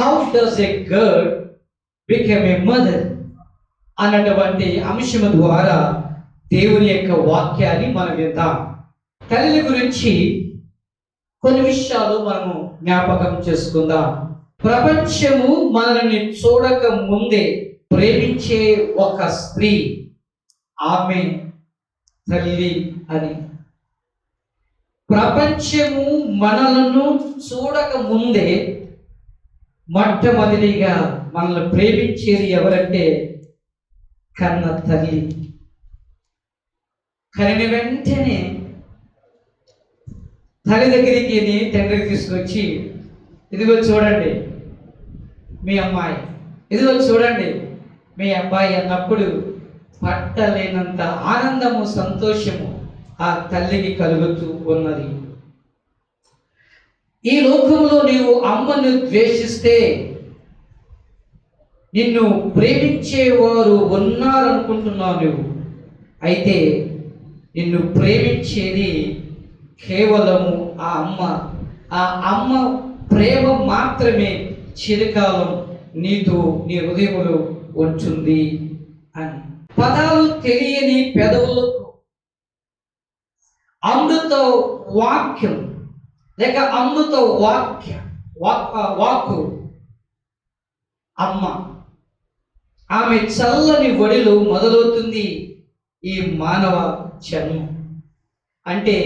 How does a girl become a mother అన్నటువంటి అంశం ద్వారా దేవుని యొక్క వాక్యాన్ని మనం విందాం. తల్లి గురించి కొన్ని విషయాలు మనము జ్ఞాపకం చేసుకుందాం. ప్రపంచము మనల్ని చూడక ముందే ప్రేమించే ఒక స్త్రీ ఆమె తల్లి అని. ప్రపంచము మనలను చూడక ముందే మొట్టమొదటిగా మనల్ని ప్రేమించేది ఎవరంటే కన్న తల్లి. కనిన వెంటనే తల్లి దగ్గరికి నీ తండ్రికి తీసుకొచ్చి ఇదిగో చూడండి మీ అమ్మాయి ఇదిగో చూడండి మీ అబ్బాయి అన్నప్పుడు పట్టలేనంత ఆనందము సంతోషము ఆ తల్లికి కలుగుతూ ఉన్నది. ఈ లోకంలో నీవు అమ్మను ద్వేషిస్తే నిన్ను ప్రేమించేవారు ఉన్నారనుకుంటున్నావు నువ్వు. అయితే నిన్ను ప్రేమించేది కేవలము ఆ అమ్మ. ఆ అమ్మ ప్రేమ మాత్రమే చిరకాలం నీతో నీ హృదయంలో ఉంటుంది అని. పదాలు తెలియని పెదవులకు అమృత వాక్యం లేక అమ్మతో వాక్య వాక్ వాక్కు. అమ్మ ఆమె చల్లని ఒడిలో మొదలవుతుంది ఈ మానవ జన్మ. అంటే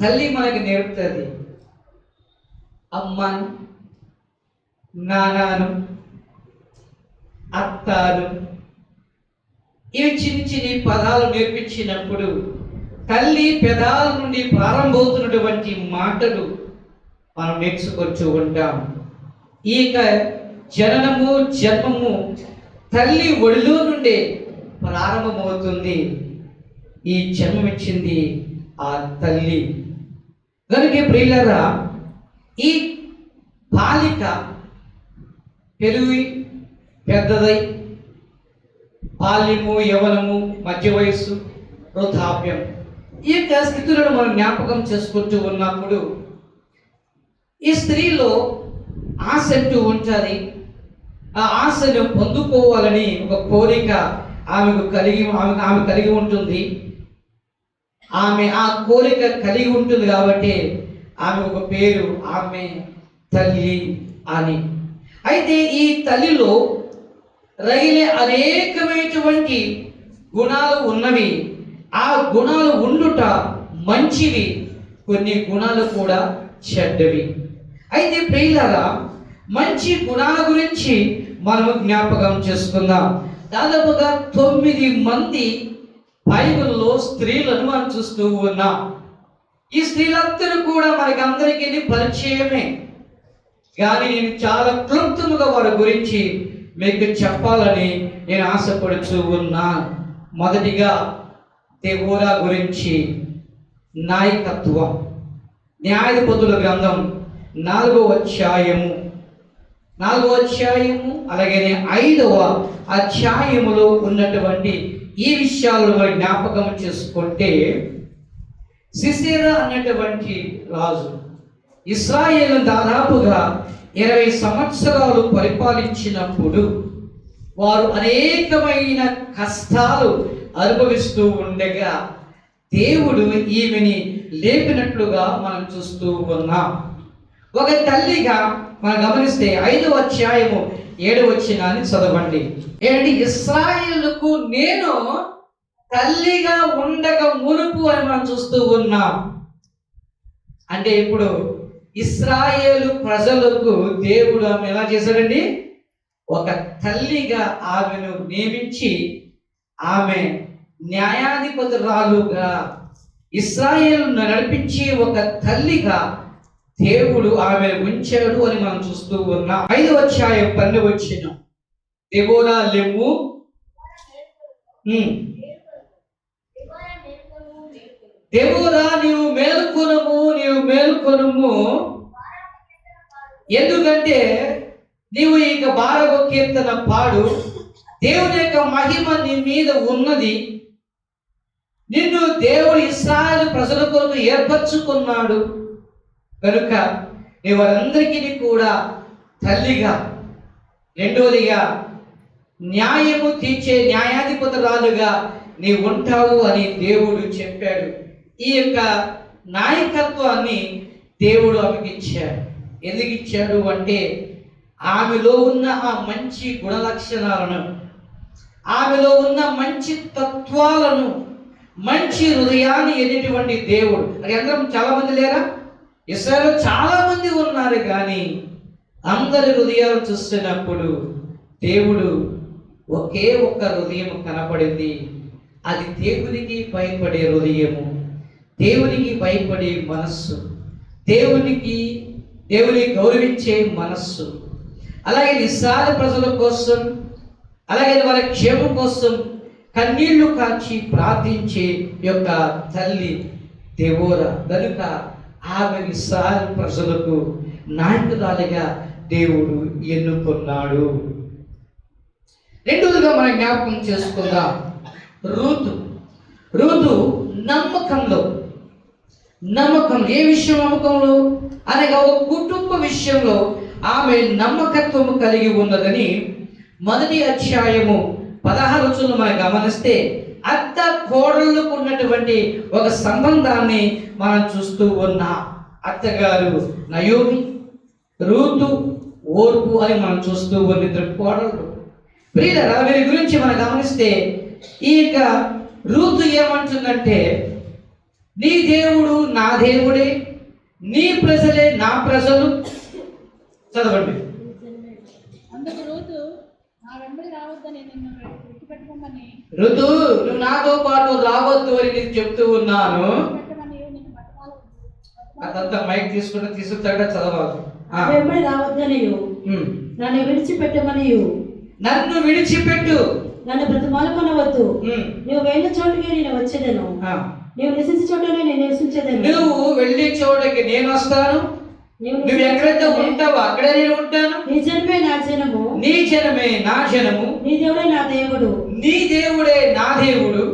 తల్లి మనకి నేర్పుతుంది అమ్మను నానాను అత్తాను. ఇవి చిన్ని చిన్ని పదాలు నేర్పించినప్పుడు తల్లి పెదాల నుండి ప్రారంభమవుతున్నటువంటి మాటలు మనం నేర్చుకొచ్చు ఉంటాం. ఈ జననము జన్మము తల్లి ఒడిలో నుండే ప్రారంభమవుతుంది. ఈ జన్మమిచ్చింది ఆ తల్లి. కనుక ప్రియులరా ఈ బాలిక పెరుగు పెద్దదై బాల్యము యవనము మధ్య వయస్సు వృద్ధాప్యం ఈ యొక్క స్థితులను మనం జ్ఞాపకం చేసుకుంటూ ఉన్నప్పుడు ఈ స్త్రీలో ఆశ అంటూ ఉంటుంది ఆ ఆశను పొందుకోవాలని ఒక కోరిక ఆమెకు కలిగి ఆమె ఆమె కలిగి ఉంటుంది. ఆమె ఆ కోరిక కలిగి ఉంటుంది కాబట్టి ఆమె ఒక పేరు ఆమె తల్లి అని. అయితే ఈ తల్లిలో రైలే అనేకమైనటువంటి గుణాలు ఉన్నవి. ఆ గుణాలు ఉండుట మంచివి కొన్ని గుణాలు కూడా చెడ్డవి. అయితే ప్రియులారా మంచి గుణాల గురించి మనం జ్ఞాపకం చేసుకుందాం. దాదాపుగా తొమ్మిది మంది బైబిల్లో స్త్రీలను మనం చూస్తూ ఉన్నాం. ఈ స్త్రీలందరూ కూడా మనకి అందరికీ పరిచయమే. కానీ నేను చాలా క్లుప్తముగా వారి గురించి మీకు చెప్పాలని నేను ఆశపడుచు ఉన్నాను. మొదటిగా దేవోరా గురించి నాయకత్వం. న్యాయధిపతుల గ్రంథం నాలుగో అధ్యాయము. నాలుగో అధ్యాయము అలాగే ఐదవ అధ్యాయములో ఉన్నటువంటి ఈ విషయాలను మరి జ్ఞాపకం చేసుకుంటే సిసేరా అనేటువంటి రాజు ఇస్రాయేల్ దాదాపుగా ఇరవై సంవత్సరాలు పరిపాలించినప్పుడు వారు అనేకమైన కష్టాలు అనుభవిస్తూ ఉండగా దేవుడు ఈమెని లేపినట్లుగా మనం చూస్తూ ఉన్నాం. ఒక తల్లిగా మనం గమనిస్తే ఐదవ అధ్యాయము ఏడు వచ్చినాన్ని చదవండి. ఏంటి ఇస్రాయేలుకు నేను తల్లిగా ఉండక మునుపు అని మనం చూస్తూ ఉన్నాం. అంటే ఇప్పుడు ఇస్రాయేలు ప్రజలకు దేవుడు ఆమె ఎలా చేశాడండి? ఒక తల్లిగా ఆమెను నియమించి ఆమె న్యాయాధిపతురాలుగా ఇస్రాయేల్ నడిపించి ఒక తల్లిగా దేవుడు ఆమె ఉంచాడు అని మనం చూస్తూ ఉన్నాం. ఐదు అధ్యాయం పన్ను వచ్చిన. దేవోరా లెమ్ము? ఉమ్. దేవోరా నీవు మేల్కొనము నీవు మేల్కొనము. ఎందుకంటే నీవు ఇక బారవ కీర్తన పాడు? దేవుని యొక్క మహిమ నీ మీద ఉన్నది. నిన్ను దేవుడు ఇస్రాయల్ ప్రజల కొరకు ఏర్పరచుకున్నాడు. కనుక నీ వారందరికీ కూడా తల్లిగా రెండవదిగా న్యాయము తీర్చే న్యాయాధిపతురాలుగా నీ ఉంటావు అని దేవుడు చెప్పాడు. ఈ యొక్క నాయకత్వాన్ని దేవుడు ఆమెకి ఇచ్చాడు. ఎందుకు ఇచ్చాడు అంటే ఆమెలో ఉన్న ఆ మంచి గుణ లక్షణాలను ఆమెలో ఉన్న మంచి తత్వాలను మంచి హృదయాన్ని ఎన్నిటువంటి దేవుడు? అది అందరం చాలా మంది లేరా? ఇస్రాయల్ చాలా మంది ఉన్నారు కానీ అందరి హృదయాలు చూస్తున్నప్పుడు దేవుడు ఒకే ఒక్క హృదయం కనపడింది. అది దేవునికి భయపడే హృదయము దేవునికి భయపడే మనస్సు దేవునికి దేవుని గౌరవించే మనస్సు. అలాగే నిస్సార ప్రజల కోసం అలాగే వారి క్షేమం కోసం కన్నీళ్ళు కాచి ప్రార్థించే యొక్క తల్లి దేవోర కనుక ఆమె నిస్సార ప్రజలకు నాయకురాలిగా దేవుడు ఎన్నుకున్నాడు. రెండవదిగా మనం జ్ఞాపకం చేసుకుందాం. రూతు. రూతు నమ్మకంలో. నమ్మకం. ఏ విషయం నమ్మకంలో? అనగా ఒక కుటుంబ విషయంలో ఆమె నమ్మకత్వము కలిగి ఉన్నదని మొదటి అధ్యాయము పదహారు రోజులు మనం గమనిస్తే అత్త కోడళ్ళకు ఉన్నటువంటి ఒక సంబంధాన్ని మనం చూస్తూ ఉన్నాం. అత్తగారు నయోమి రూతు ఓర్పు అని మనం చూస్తూ ఉన్న ఇద్దరు కోడళ్ళు. ప్రియులరా వీరి గురించి మనం గమనిస్తే ఈ యొక్క రూతు ఏమంటుందంటే నీ దేవుడు నా దేవుడే నీ ప్రజలే నా ప్రజలు. చదవండి అందుకు రూతు నా వెంబడి రావద్దని నిన్ను విడిచిపెట్టుకోమని ఋతు నువ్వు నాతో పాటు రావద్దు అని నేను చెప్తూ ఉన్నాను. అదంతా మైక్ తీసుకుని తీసుకుంటాడ చదవాలి వెంబడి రావద్దనియు. నన్ను విడిచిపెట్టమనియు. నన్ను విడిచిపెట్టు. నన్ను బ్రతిమాలకొనవద్దు. నువ్వు వెళ్ళిన చోటుకే నేను వచ్చేదను. ఆ. నీవు నివసించే చోటనే నేను నివసించేదను. నువ్వు వెళ్ళే చోటకి నేను వస్తాను. నువ్వు ఎక్కడైతే ఉంటావో అక్కడే నేను ఉంటాను. నీ జనమే నా జనము. నీ జనమే నా జనము. నీ దేవుడే నా దేవుడు. నీ దేవుడే నా దేవుడు.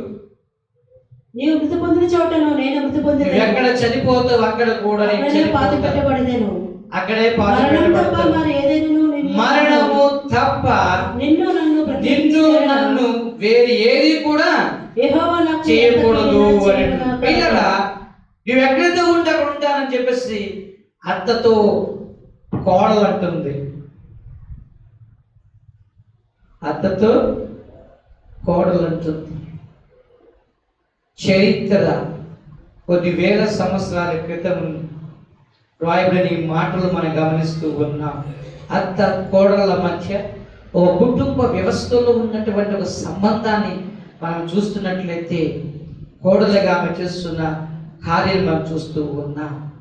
నీవు మృతి పొందిన చోటను నేను మృతి పొందిన ఎక్కడ చనిపోతావు అక్కడ కూడా నేను పాతి పెట్టబడదను అక్కడే పాత. మరి ఏదైనా మరణము తప్ప నిన్ను నన్ను నిన్ను నన్ను వేరు ఏది కూడా చేయకూడదు అని. పిల్లరా నువ్వు ఎక్కడైతే ఉంటే అక్కడ ఉంటానని చెప్పేసి అత్తతో కోడలు అంటుంది. అత్తతో కోడలు అంటుంది. చరిత్ర కొన్ని వేల సంవత్సరాల క్రితం రాయబడిన ఈ మాటలు మనం గమనిస్తూ ఉన్నాం. అత్త కోడళ్ళ మధ్య ఒక కుటుంబ వ్యవస్థలో ఉన్నటువంటి ఒక సంబంధాన్ని మనం చూస్తున్నట్లయితే కోడలుగా ఆమె చేస్తున్న కార్యం మనం చూస్తూ ఉన్నాం.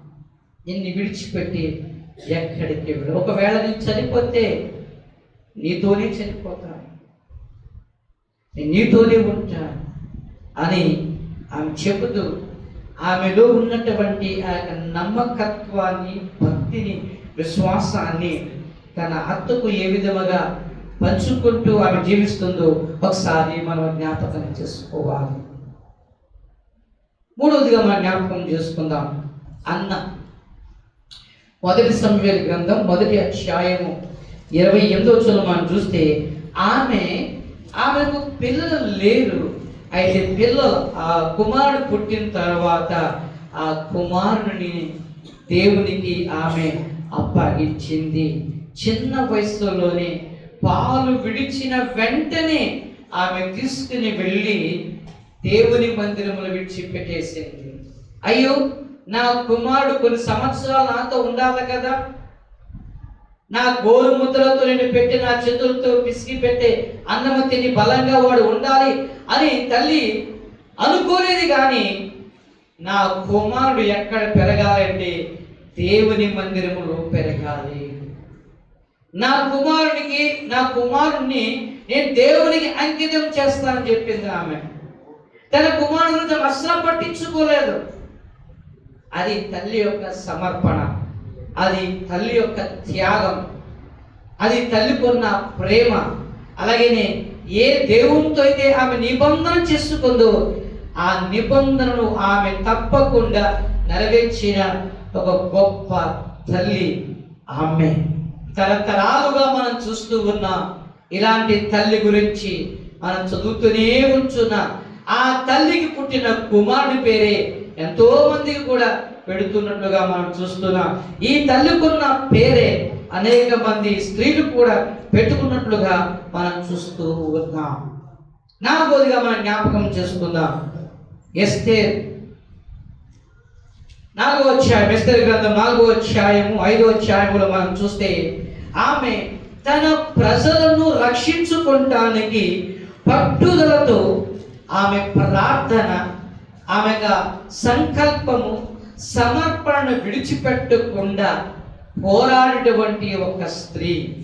నిన్ను విడిచిపెట్టి ఎక్కడికి వెళ్ళ? ఒకవేళ నేను చనిపోతే నీతోనే చనిపోతాను. నేను నీతోనే ఉంటాను అని ఆమె చెబుతూ ఆమెలో ఉన్నటువంటి ఆ యొక్క నమ్మకత్వాన్ని భక్తిని విశ్వాసాన్ని తన అత్తకు ఏ విధముగా పంచుకుంటూ ఆమె జీవిస్తుందో ఒకసారి మనం జ్ఞాపకం చేసుకోవాలి. మూడవదిగా మనం జ్ఞాపకం చేసుకుందాం. అన్న మొదటి సమయాల గ్రంథం మొదటి అధ్యాయము ఇరవై ఎనిమిదో చదువు మనం చూస్తే ఆమె ఆమెకు పిల్లలు లేరు. అయితే పిల్లలు ఆ కుమారుడు పుట్టిన తర్వాత ఆ కుమారుని దేవునికి ఆమె అప్పగించింది. చిన్న వయసులోనే పాలు విడిచిన వెంటనే ఆమె తీసుకుని వెళ్ళి దేవుని మందిరములు విడిచిపెట్టేసింది. అయ్యో నా కుమారుడు కొన్ని సంవత్సరాలు నాతో ఉండాలి కదా. నా గోరుముద్రలతో నేను పెట్టి నా చేతులతో పిసికి పెట్టే అన్నము తిని బలంగా వాడు ఉండాలి అని తల్లి అనుకోలేదు కానీ నా కుమారుడు ఎక్కడ పెరగాలంటే దేవుని మందిరములో పెరగాలి. నా కుమారునికి నా కుమారుణ్ణి నేను దేవునికి అంకితం చేస్తానని చెప్పింది ఆమె. తన కుమారుడు గురించి పట్టించుకోలేదు. అది తల్లి యొక్క సమర్పణ అది తల్లి యొక్క త్యాగం అది తల్లికున్న ప్రేమ. అలాగనే ఏ దేవునితో అయితే ఆమె నిబంధన చేసుకుందో ఆ నిబంధనను ఆమె తప్పకుండా నెరవేర్చిన ఒక గొప్ప తల్లి ఆమె. తరతరాలుగా మనం చూస్తూ ఉన్న ఇలాంటి తల్లి గురించి మనం చదువుతూనే ఉంచున్న ఆ తల్లికి పుట్టిన కుమారుడి పేరే ఎంతో మందికి కూడా పెడుతున్నట్లుగా మనం చూస్తున్నాం. ఈ తల్లికున్న పేరే అనేక మంది స్త్రీలు కూడా పెట్టుకున్నట్లుగా మనం చూస్తూ ఉన్నాం. నాలుగోదిగా మనం జ్ఞాపకం చేసుకుందాం. ఎస్తే నాలుగో అధ్యాయం ఎస్తే గ్రంథం నాలుగో అధ్యాయము ఐదో అధ్యాయములో మనం చూస్తే ఆమె తన ప్రజలను రక్షించుకుంటానికి పట్టుదలతో ఆమె ప్రార్థన ఆమెగా సంకల్పము సమర్పణను విడిచిపెట్టకుండా పోరాడినటువంటి ఒక స్త్రీ.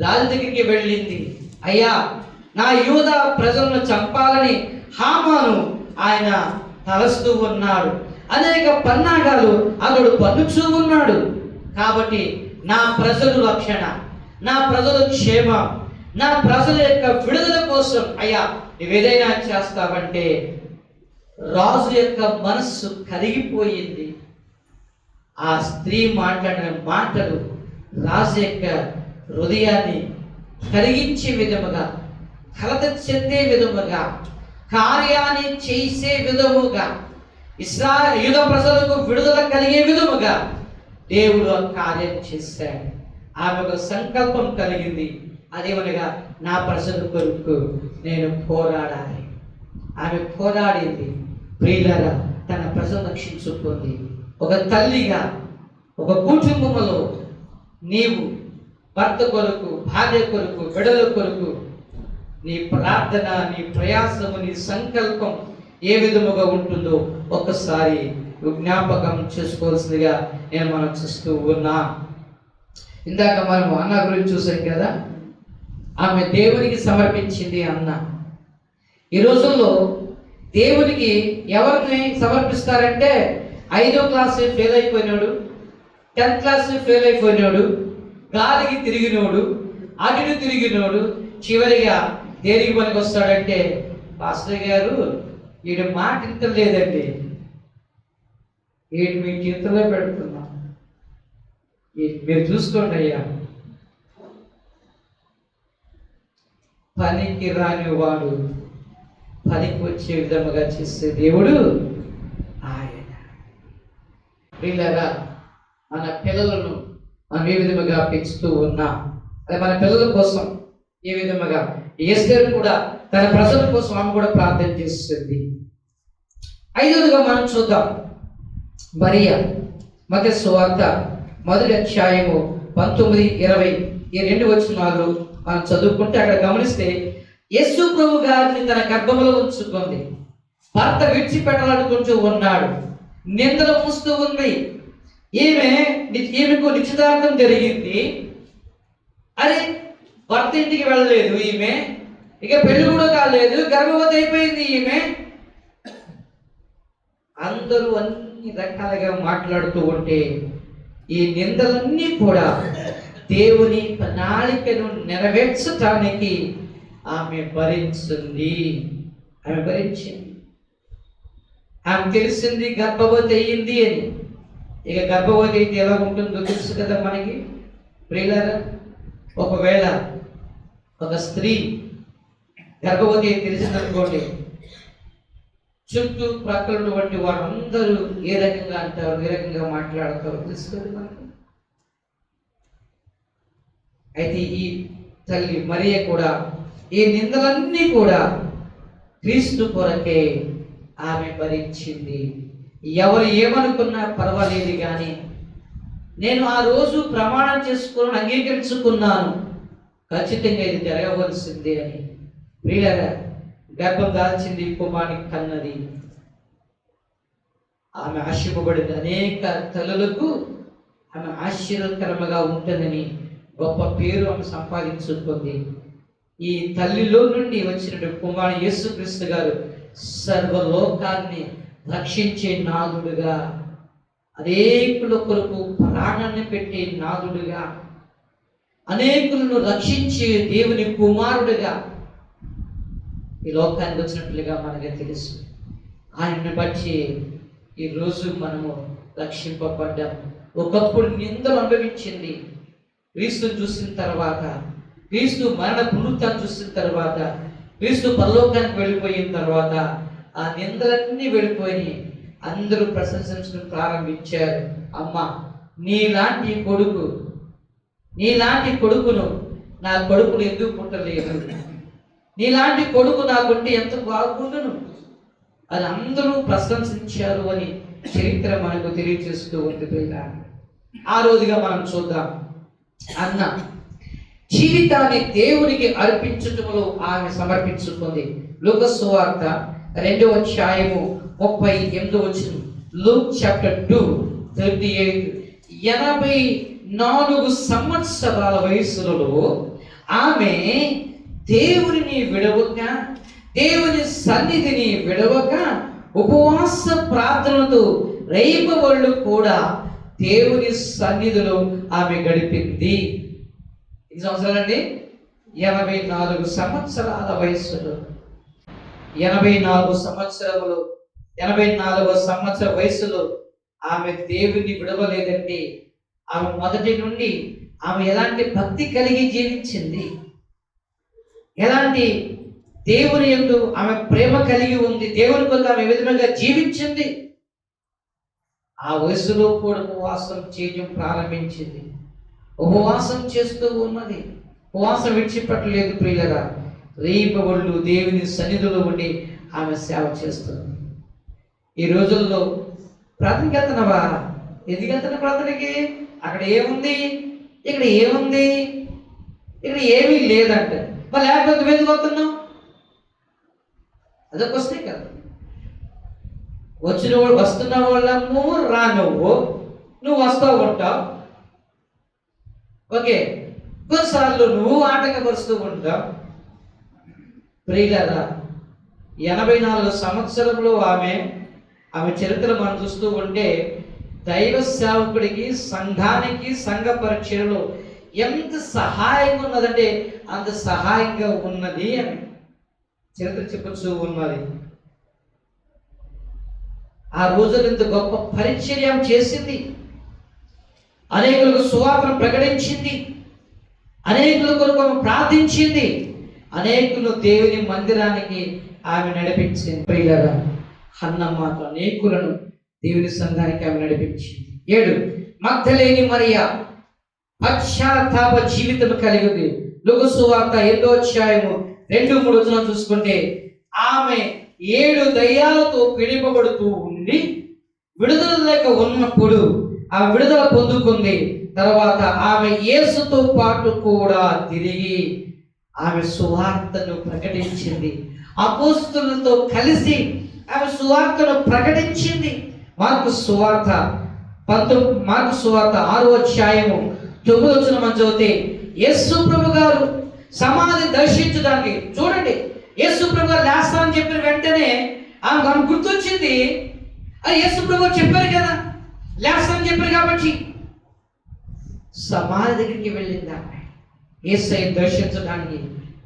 రాజు దగ్గరికి వెళ్ళింది అయ్యా నా యూద ప్రజలను చంపాలని హామాను ఆయన తలస్తూ ఉన్నాడు. అనేక పన్నాగాలు అతడు పన్నుచూ ఉన్నాడు. కాబట్టి నా ప్రజలు రక్షణ నా ప్రజలు క్షేమం నా ప్రజల యొక్క విడుదల కోసం అయ్యా నువ్వేదైనా చేస్తావంటే రాజు యొక్క మనస్సు కరిగిపోయింది. ఆ స్త్రీ మాట్లాడిన మాటలు రాజు యొక్క హృదయాన్ని కరిగించే విధముగా కలత చెందే విధముగా కార్యాన్ని చేసే విధముగా ఇస్రా యుధ ప్రజలకు విడుదల కలిగే విధముగా దేవుడు ఆ కార్యం చేశాడు. ఆమెకు సంకల్పం కలిగింది. అదేమనగా నా ప్రజల కొరకు నేను పోరాడాలి. ఆమె పోరాడింది. ప్రియులారా తన ప్రజలు రక్షించుకుంది ఒక తల్లిగా ఒక కుటుంబంలో నీవు భర్త కొరకు భార్య కొరకు బిడల కొరకు నీ ప్రార్థన నీ ప్రయాసము నీ సంకల్పం ఏ విధముగా ఉంటుందో ఒక్కసారి జ్ఞాపకం చేసుకోవాల్సిందిగా నేను మనం చూస్తూ ఉన్నా. ఇందాక మనం అన్న గురించి చూసాం కదా? ఆమె దేవునికి సమర్పించింది అన్న. ఈ రోజుల్లో దేవునికి ఎవరిని సమర్పిస్తారంటే ఐదో క్లాస్ ఫెయిల్ అయిపోయినాడు టెన్త్ క్లాస్ ఫెయిల్ అయిపోయినాడు గాలికి తిరిగినోడు అటుడు తిరిగినోడు చివరిగా దేనికి పనికి వస్తాడంటే పాస్టర్ గారు వీడు మాట ఇంత లేదండి. వీడు మీ చేతిలో పెడుతున్నాం. మీరు చూసుకోండి అయ్యా. పనికి రాని ఫలింపు వచ్చే విధముగా చేసే దేవుడు ఆయన. వీళ్ళరా మన పిల్లలను మనం ఏ విధముగా పెంచుతూ ఉన్నా? అదే మన పిల్లల కోసం ఏ విధముగా? ఏస్తారు కూడా తన ప్రజల కోసం ఆమె కూడా ప్రార్థన చేస్తుంది. ఐదవదిగా మనం చూద్దాం. మరియ మత సువార్త మొదటి అధ్యాయము పంతొమ్మిది ఇరవై ఈ రెండు వచనాలు మనం చదువుకుంటే అక్కడ గమనిస్తే యేసు ప్రభు గారిని తన గర్భంలో ఉంచుకుంది భర్త విడిచిపెట్టాలనుకుంటూ ఉన్నాడు. నిందలు పూస్తూ ఉంది. ఈమె ఈమెకు నిశ్చితార్థం జరిగింది. అరే భర్త ఇంటికి వెళ్ళలేదు ఈమె. ఇక పెళ్ళి కూడా కాలేదు. గర్భవతి అయిపోయింది ఈమె. అందరూ అన్ని రకాలుగా మాట్లాడుతూ ఉంటే ఈ నిందలన్నీ కూడా దేవుని ప్రణాళికను నెరవేర్చటానికి ఆమె భరించింది. ఆమె భరించింది. ఆమె తెలిసింది గర్భవతి అయ్యింది అని. ఇక గర్భవతి అయితే ఎలా ఉంటుందో తెలుసు కదా మనకి. ప్రియులారా ఒకవేళ ఒక స్త్రీ గర్భవతి అని తెలిసిందనుకోండి చుట్టూ ప్రక్కల ఉన్నటువంటి వారందరూ ఏ రకంగా అంటారు ఏ రకంగా మాట్లాడతారు తెలుసు కదా మనకి. అయితే ఈ తల్లి మరియ కూడా ఈ నిందలన్నీ కూడా క్రీస్తు కొరకే ఆమె భరించింది. ఎవరు ఏమనుకున్నా పర్వాలేదు కానీ నేను ఆ రోజు ప్రమాణం చేసుకుని అంగీకరించుకున్నాను. ఖచ్చితంగా ఇది జరగవలసిందే అని. ప్రియులరా గర్భం దాల్చింది కుమారి కన్నది. ఆమె ఆశింపబడింది అనేక తల్లులకు ఆమె ఆశ్చర్యకరముగా ఉంటుందని గొప్ప పేరు ఆమె సంపాదించుకుంది. ఈ తల్లిలో నుండి వచ్చినటువంటి కుమారుడు యేసుక్రీస్తు గారు సర్వలోకాన్ని రక్షించే నాదుడుగా అనేకుల కొరకు ప్రాణాన్ని పెట్టే నాదుడుగా అనేకులను రక్షించే దేవుని కుమారుడుగా ఈ లోకానికి వచ్చినట్లుగా మనకి తెలుసు. ఆయన్ని బట్టి ఈరోజు మనము రక్షింపబడ్డాము. ఒకప్పుడు నిందలు అనుభవించింది. క్రీస్తుని చూసిన తర్వాత క్రీస్తు మరణ పునరుత్థాన్ని చూసిన తర్వాత క్రీస్తు పరలోకానికి వెళ్ళిపోయిన తర్వాత ఆ నిందలన్నీ వెళ్ళిపోయి అందరూ ప్రశంసించడం ప్రారంభించారు. అమ్మ నీలాంటి కొడుకు నీలాంటి కొడుకును నా కొడుకును ఎందుకు పుట్టలేదు? నీలాంటి కొడుకు నాకుంటే ఎంత బాగుండును? అది అందరూ ప్రశంసించారు అని చరిత్ర మనకు తెలియజేస్తూ ఉంది పిల్ల ఆ రోజుగా మనం చూద్దాం. అన్న జీవితాన్ని దేవునికి అర్పించటంలో ఆమె సమర్పించుకుంది. లుకస్వార్త రెండవ అధ్యాయము ముప్పై ఎనిమిది వచ్చిన Luke chapter two thirty eight. ఎనభై నాలుగు సంవత్సరాల వయసులో ఆమె దేవుని విడవక దేవుని సన్నిధిని విడవక ఉపవాస ప్రార్థనతో రేపవళ్ళు కూడా దేవుని సన్నిధిలో ఆమె గడిపింది. ఎన్ని సంవత్సరాలండి ఎనభై నాలుగు సంవత్సరాల వయస్సులో. ఎనభై నాలుగు సంవత్సరములు ఎనభై నాలుగో సంవత్సర వయసులో ఆమె దేవుని విడవలేదండి. ఆమె మొదటి నుండి ఆమె ఎలాంటి భక్తి కలిగి జీవించింది? ఎలాంటి దేవుని ఎందు ఆమె ప్రేమ కలిగి ఉంది? దేవుని కొరకు ఆమె విధంగా జీవించింది? ఆ వయసులో కూడా ఉపవాసం చేయడం ప్రారంభించింది. ఉపవాసం చేస్తూ ఉన్నది. ఉపవాసం విడిచిపెట్టలేదు ప్రియులగా రేపవళ్ళు దేవుని సన్నిధిలో ఉండి ఆమె సేవ చేస్తుంది. ఈ రోజుల్లో ప్రార్థనకి వెళ్తున్నావా ఎందుకు వెళ్తున్నా ప్రార్థనకి అక్కడ ఏముంది? ఇక్కడ ఏముంది? ఇక్కడ ఏమీ లేదంట. మరి లేకపోతే నువ్వు ఎందుకు వస్తున్నావు అదొక వస్తే కదా. వచ్చిన వాళ్ళు వస్తున్న వాళ్ళము రా నువ్వు నువ్వు వస్తావు ఉంటావు ఓకే. కొన్నిసార్లు నువ్వు ఆటంకపరుస్తూ ఉంటావు. ప్రియులరా ఎనభై నాలుగు సంవత్సరంలో ఆమె ఆమె చరిత్ర మనం చూస్తూ ఉంటే దైవ సేవకుడికి సంఘానికి సంఘ పరీక్షలో ఎంత సహాయంగా ఉన్నదంటే అంత సహాయంగా ఉన్నది అని చరిత్ర చెప్పచ్చు ఉన్నది. ఆ రోజులు ఇంత గొప్ప పరిచర్యం చేసింది. అనేకులకు సువార్తను ప్రకటించింది. అనేకుల కొరకు ఆమె ప్రార్థించింది. అనేకులు దేవుని మందిరానికి ఆమె నడిపించింది. ప్రియులరా హన్న మాత్రం అనేకులను దేవుని సంఘానికి ఆమె నడిపించింది. ఏడు మగ్ధలేని మరియా పశ్చాత్తాప జీవితం కలిగి లుగు సువార్త ఎనిమిదో అధ్యాయము రెండు మూడు వచ్చిన చూసుకుంటే ఆమె ఏడు దయ్యాలతో పిడిపబడుతూ ఉండి విడుదల లేక ఉన్నప్పుడు ఆ విడుదల పొందుకుంది. తర్వాత ఆమె యేసుతో పాటు కూడా తిరిగి ఆమె సువార్తను ప్రకటించింది. అపోస్తులతో కలిసి ఆమె సువార్తను ప్రకటించింది. మార్కు సువార్త పంతొమ్మిది మార్కు సువార్త ఆరో అధ్యాయము తొమ్మిది వచ్చిన మంచి చదివితే యేసు ప్రభు గారు సమాధి దర్శించడానికి చూడండి యేసు ప్రభు గారు లేస్తానని చెప్పిన వెంటనే ఆమె గుర్తొచ్చింది. అది యేసు ప్రభు చెప్పారు కదా లేస్తానని చెప్పారు కాబట్టి సమాధి దగ్గరికి వెళ్ళింది ఆమె. ఏసై దర్శించడానికి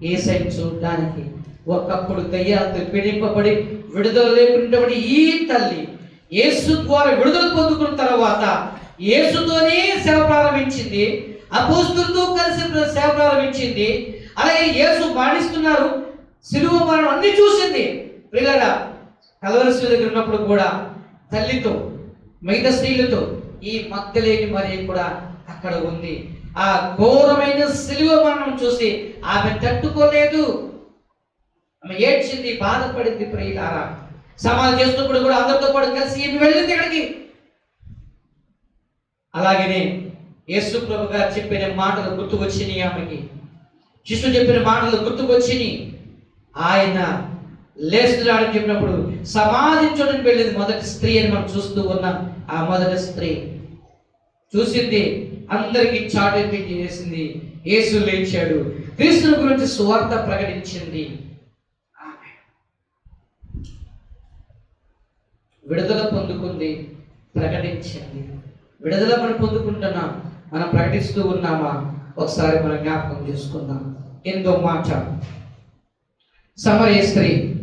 ఏసై చూడడానికి ఒకప్పుడు దయ్యాలతో పీడింపబడి విడుదల లేకుండా ఈ తల్లి. యేసు ద్వారా విడుదల పొందుకున్న తర్వాత యేసుతోనే సేవ ప్రారంభించింది. అపోస్తులతో కలిసి సేవ ప్రారంభించింది. అలాగే యేసు మరణిస్తున్నారు సిలువ మరణం అన్ని చూసింది. పిల్లరా కలవరసు దగ్గర ఉన్నప్పుడు కూడా తల్లితో మిగతా స్త్రీలతో ఈ మత్తలేని మరి కూడా అక్కడ ఉంది. ఆ ఘోరమైన సిలువ మరణం చూసి ఆమె తట్టుకోలేదు. ఆమె ఏడ్చింది బాధపడింది ప్రియులారా. సమాధి చేస్తున్నప్పుడు కూడా అందరితో పాటు కలిసి ఈమె వెళ్ళింది ఇక్కడికి అలాగనే యేసు ప్రభు గారు చెప్పిన మాటలు గుర్తుకొచ్చినాయి ఆమెకి. శిష్యుడు చెప్పిన మాటలు గుర్తుకొచ్చినాయి. ఆయన లేస్తున్నాడని చెప్పినప్పుడు సమాధించడానికి వెళ్ళింది మొదటి స్త్రీ అని మనం చూస్తూ ఉన్నాం. ఆ మొదటి స్త్రీ చూసింది అందరికీ చాటింపు చేసింది యేసు లేచాడు. క్రీస్తుని గురించి సువార్త ప్రకటించింది. విడుదల పొందుకుంది ప్రకటించింది. విడుదల మనం పొందుకుంటున్నాం మనం ప్రకటిస్తూ ఉన్నామా? ఒకసారి మనం జ్ఞాపకం చేసుకుందాం. ఎంతో మాట. సమరయ స్త్రీ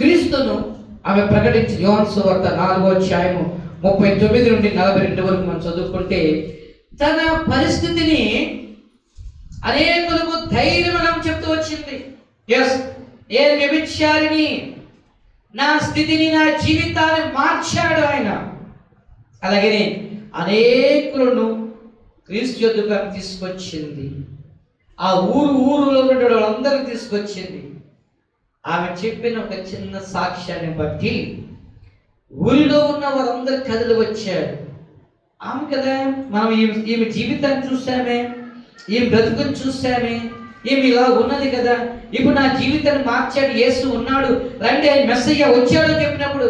క్రీస్తును ఆమె ప్రకటించి యోహాన్ సువార్త నాలుగో అధ్యాయము ముప్పై తొమ్మిది నుండి నలభై రెండు వరకు మనం చదువుకుంటే తన పరిస్థితిని అనేకులకు ధైర్యం చెప్తూ వచ్చింది. ఎస్ ఏ వ్యభిచారిని నా స్థితిని నా జీవితాన్ని మార్చాడు ఆయన. అలాగే అనేకులను క్రీస్తు యొద్దకు తీసుకొచ్చింది. ఆ ఊరు ఊరులో ఉన్న వాళ్ళందరినీ తీసుకొచ్చింది. ఆమె చెప్పిన ఒక చిన్న సాక్ష్యాన్ని బట్టి ఊరిలో ఉన్న వారందరు కథలు వచ్చారు ఆమె కదా మనం ఈమె ఈమె జీవితాన్ని చూసామే ఈమె బ్రతుకుని చూసామే ఈమె ఇలా ఉన్నది కదా. ఇప్పుడు నా జీవితాన్ని మార్చాడు యేసు ఉన్నాడు రండి ఆయన మెస్సయ్య వచ్చాడు చెప్పినప్పుడు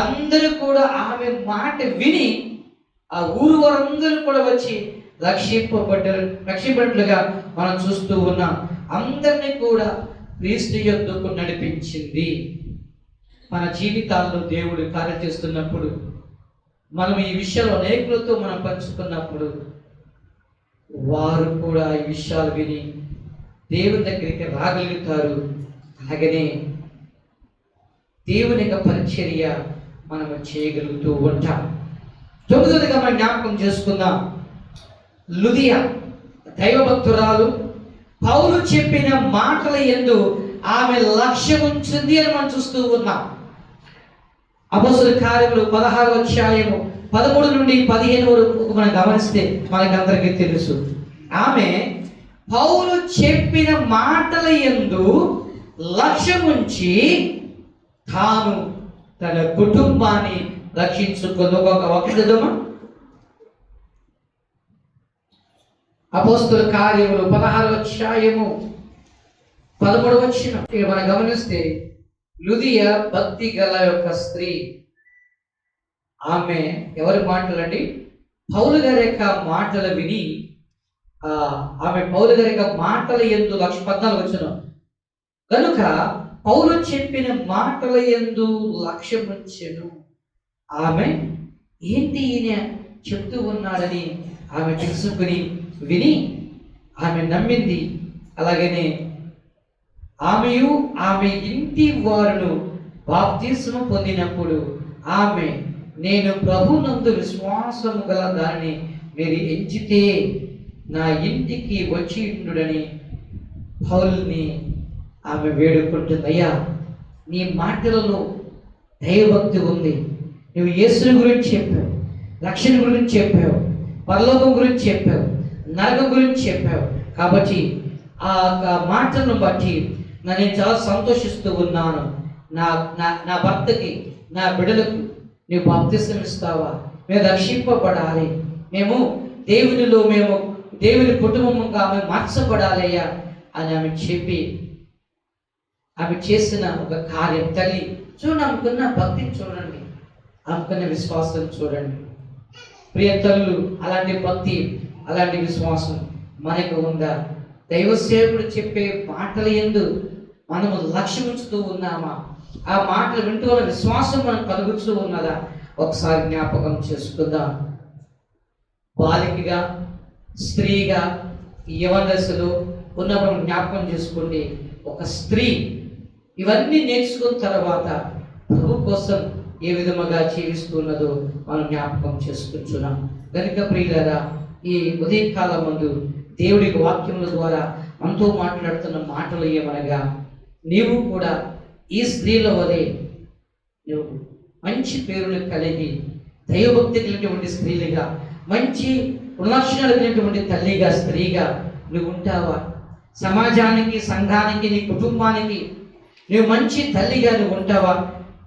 అందరూ కూడా ఆమె మాట విని ఆ ఊరు వారందరూ కూడా వచ్చి రక్షింపబడ్డారు. రక్షింపబడినట్లుగా మనం చూస్తూ ఉన్నాం. అందరినీ కూడా క్రీస్తు యొద్దకు నడిపించింది. మన జీవితాల్లో దేవుడు కార్య చేస్తున్నప్పుడు మనం ఈ విషయాలు అనేకులతో మనం పంచుకున్నప్పుడు వారు కూడా ఈ విషయాలు విని దేవుని దగ్గరికి రాగలుగుతారు. అలాగనే దేవుని యొక్క పరిచర్య మనము చేయగలుగుతూ ఉంటాం. తొమ్మిదిగా మనం జ్ఞాపకం చేసుకుందాం. లుదియా దైవభక్తురాలు పౌలు చెప్పిన మాటల ఎందు ఆమె లక్ష్యం ఉంచింది అని మనం చూస్తూ ఉన్నాం. అపసుల కార్యములు పదహారు అధ్యాయము పదమూడు నుండి పదిహేను వరకు మనం గమనిస్తే మనకి అందరికీ తెలుసు. ఆమె పౌలు చెప్పిన మాటల ఎందు లక్ష్యం ఉంచి తాను తన కుటుంబాన్ని రక్షించుకుంది ఒక ఒకటి అపోస్తుల కార్యములు పదహారు అధ్యాయము పదమూడు వచ్చిన మనం గమనిస్తే లుదియ భక్తి గల యొక్క స్త్రీ. ఆమె ఎవరి మాటలండి? పౌలు గారి యొక్క మాటలు విని ఆమె పౌలు గారి యొక్క మాటల ఎందు లక్ష పద్నాలుగు వచ్చిన కనుక పౌలు చెప్పిన మాటల ఎందు లక్ష్యం ఉంచెను. ఆమె ఏంటి ఈయన చెప్తూ ఉన్నాడని ఆమె తెలుసుకుని విని ఆమె నమ్మింది. అలాగనే ఆమెయు ఆమె ఇంటి వారును బాప్తిస్మ పొందినప్పుడు ఆమె నేను ప్రభునందు విశ్వాసము గల దానిని మీరు ఎంచితే నా ఇంటికి వచ్చి ఉండుడని పౌల్ని ఆమె వేడుకుంటుందయ్యా. నీ మాటలలో దైవభక్తి ఉంది. నువ్వు యేసుని గురించి చెప్పావు రక్షణ గురించి చెప్పావు పరలోకం గురించి చెప్పావు. నరకం గురించి చెప్పావు. కాబట్టి ఆ యొక్క మాటలను బట్టి నేను చాలా సంతోషిస్తూ ఉన్నాను. నా నా నా భర్తకి నా బిడ్డలకు నీవు బాప్తిసం మేము రక్షింపబడాలి. మేము దేవునిలో మేము దేవుని కుటుంబంగా ఆమె మార్చబడాలయ్యా అని ఆమె చెప్పి ఆమె చేసిన ఒక కార్యం తల్లి చూడండి ఆమెకున్న భక్తిని చూడండి. ఆమెకున్న విశ్వాసం చూడండి. ప్రియ తల్లు అలాంటి భక్తి అలాంటి విశ్వాసం మనకు ఉందా? దైవ సేవకుడు చెప్పే మాటల ఎందు మనము లక్ష్యం ఉంచుతూ ఉన్నామా? ఆ మాటలు వింటూ ఉన్న విశ్వాసం మనం కలుగుతూ ఉన్నదా? ఒకసారి జ్ఞాపకం చేసుకుందాం. బాలికగా స్త్రీగా యవన దశలో ఉన్నప్పుడు జ్ఞాపకం చేసుకోండి. ఒక స్త్రీ ఇవన్నీ నేర్చుకున్న తర్వాత ప్రభు కోసం ఏ విధముగా జీవిస్తున్నదో మనం జ్ఞాపకం చేసుకుంటున్నాం. కనుక ప్రియులరా ఈ ఉదయకాలం ముందు దేవుడి వాక్యముల ద్వారా మనతో మాట్లాడుతున్న మాటలు ఏమనగా నీవు కూడా ఈ స్త్రీల వలె నువ్వు మంచి పేరును కలిగి దైవభక్తి కలిగినటువంటి స్త్రీలుగా మంచి గుణలక్షణాలు కలిగినటువంటి తల్లిగా స్త్రీగా నువ్వు ఉంటావా? సమాజానికి సంఘానికి నీ కుటుంబానికి నువ్వు మంచి తల్లిగా నువ్వు ఉంటావా?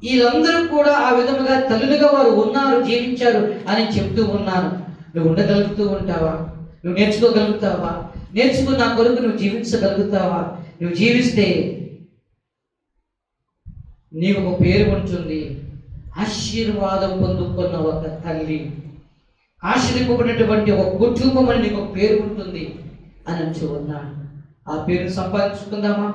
వీళ్ళందరూ కూడా ఆ విధముగా తల్లులుగా వారు ఉన్నారు జీవించారు అని చెప్తూ ఉన్నాను నువ్వు ఉండగలుగుతూ ఉంటావా? నువ్వు నేర్చుకోగలుగుతావా? నేర్చుకున్న నా కొరకు నువ్వు జీవించగలుగుతావా? నువ్వు జీవిస్తే నీకు ఒక పేరు ఉంటుంది ఆశీర్వాదం పొందుకున్న ఒక తల్లి. ఆశ్రయింపబడినటువంటి ఒక కుటుంబం అని నీకు ఒక పేరు ఉంటుంది అని అంటూ ఆ పేరు సంపాదించుకుందామా?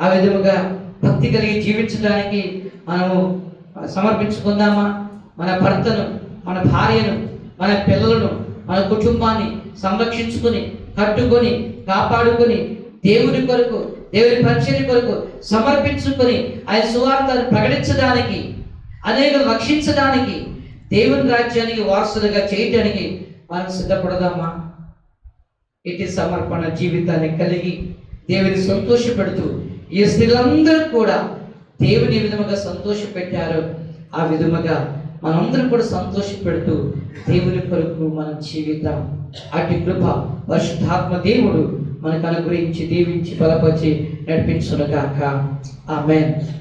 ఆ విధముగా భక్తి కలిగి జీవించడానికి మనము సమర్పించుకుందామా? మన భర్తను మన భార్యను మన పిల్లలను మన కుటుంబాన్ని సంరక్షించుకొని కట్టుకొని కాపాడుకొని దేవుని కొరకు దేవుని పరిచయం కొరకు సమర్పించుకొని ఆయన సువార్తను ప్రకటించడానికి అనేక రక్షించడానికి దేవుని రాజ్యానికి వారసులుగా చేయటానికి మనం సిద్ధపడదామా? ఇటు సమర్పణ జీవితాన్ని కలిగి దేవుని సంతోషపెడుతూ ఈ స్త్రీలందరూ కూడా దేవుని విధముగా విధముగా సంతోషపెట్టారో ఆ విధముగా మనందరం కూడా సంతోషపెడుతూ దేవుని కొరకు మనం జీవితం అటు కృప పరిశుద్ధాత్మ దేవుడు మనకు అనుగ్రహించి దీవించి బలపరిచి నడిపించునుగాక ఆమెన్.